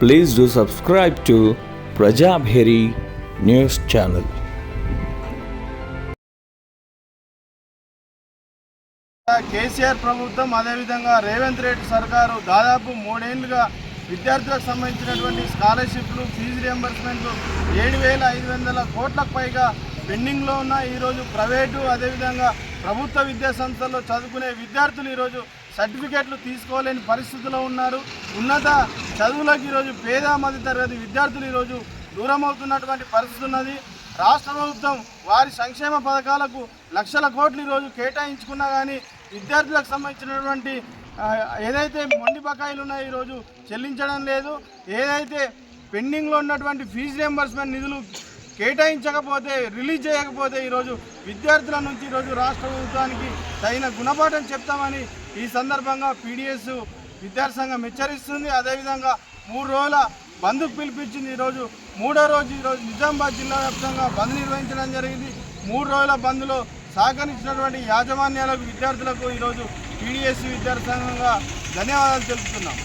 Please do subscribe to Prajabheri news channel. KCR ప్రభుత్వం అదేవిధంగా రేవంత్ రెడ్డి సర్కారు దాదాపు మూడేళ్ళుగా విద్యార్థులకు సంబంధించినటువంటి స్కాలర్షిప్లు ఫీజు రియంబర్స్మెంట్లు ఏడు వేల ఐదు వందల కోట్లకు పైగా పెండింగ్లో ఉన్న ఈరోజు ప్రైవేటు అదేవిధంగా ప్రభుత్వ విద్యా సంస్థల్లో చదువుకునే విద్యార్థులు ఈరోజు సర్టిఫికెట్లు తీసుకోలేని పరిస్థితిలో ఉన్నారు. ఉన్నత చదువులకు ఈరోజు పేద మధ్య తరగతి విద్యార్థులు ఈరోజు దూరం అవుతున్నటువంటి పరిస్థితి ఉన్నది. రాష్ట్ర ప్రభుత్వం వారి సంక్షేమ పథకాలకు లక్షల కోట్లు ఈరోజు కేటాయించుకున్నా కానీ విద్యార్థులకు సంబంధించినటువంటి ఏదైతే మొండి బకాయిలు ఉన్నాయో ఈరోజు చెల్లించడం లేదు. ఏదైతే పెండింగ్లో ఉన్నటువంటి ఫీజు రియంబర్స్మెంట్ నిధులు కేటాయించకపోతే రిలీజ్ చేయకపోతే ఈరోజు విద్యార్థుల నుంచి ఈరోజు రాష్ట్ర ప్రభుత్వానికి తగిన గుణపాఠం చెప్తామని ఈ సందర్భంగా పీడిఎస్ విద్యార్థి సంఘం హెచ్చరిస్తుంది. అదేవిధంగా మూడు రోజుల బంద్కు పిలిపించింది ఈరోజు. మూడో రోజు ఈరోజు నిజామాబాద్ జిల్లా వ్యాప్తంగా బంద్ నిర్వహించడం జరిగింది. మూడు రోజుల బంద్లో సహకరించినటువంటి యాజమాన్యాలకు విద్యార్థులకు ఈరోజు పీడిఎస్సీ విద్యార్థి సంఘంగా ధన్యవాదాలు తెలుపుతున్నాం.